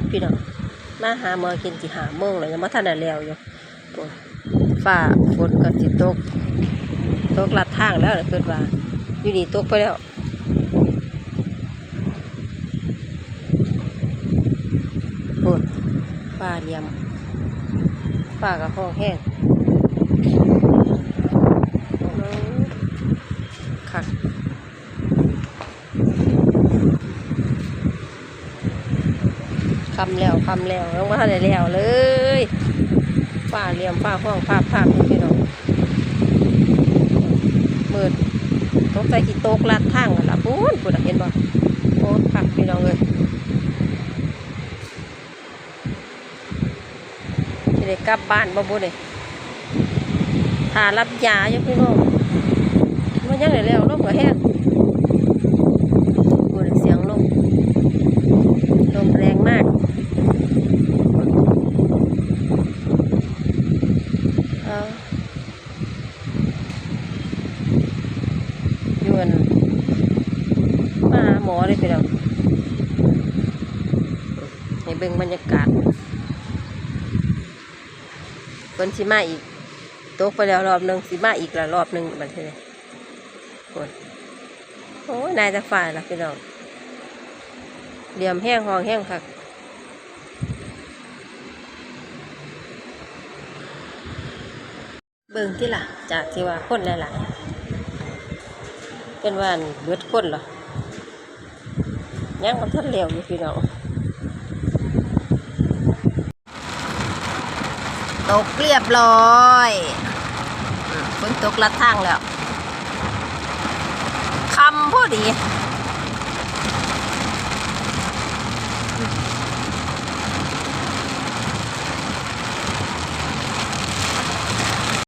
ดพี่น้องมาหาหมอกินสิหาโมงเลยยังมาทันได้แล้วอยู่โอ้ยฟ้าฝนก็สิตกตกลัดทางแล้วเกิดว่า อยู่ดีตกไปแล้วโอ้ยฟ้าเรียมฟ้ากับห้องแห้งโอ้ยคัก คำแล้วคำแล้วต้องมาได้แล้วเลยฝ้าเหลี่ยมฝ้าห้องฝ้าภาพพี่น้องมืดตกใจกี่โต๊กลัดทางกันละปูนปูนเห็นบ่โอ้คักพี่น้องเลยจะได้กลับบ้านบ่บุเนี่ยทารับยาอยู่พี่น้องมันยังได้แล้วลมก็แห้งปูนเสียงลมลมแรงมาก เอาอยวน มาหาหมอเลยพี่น้องให้เบิ่งบรรยากาศเพิ่นสิมาอีกตกไปแล้วรอบหนึ่งสิมาอีกละรอบหนึ่งบัดนี้คนโอ้ยนายจะฝ่ายละพี่น้องเหลี่ยมแห้งหองแห้งคักเบิ่งที่ล่ะ จากที่ว่าคนหลายๆเป็นว่าอันเบิดคนเหรอ ยังมันทนเร็วอยู่พี่น้องตกเรียบร้อยฝนตกละทางแล้วคำพอดี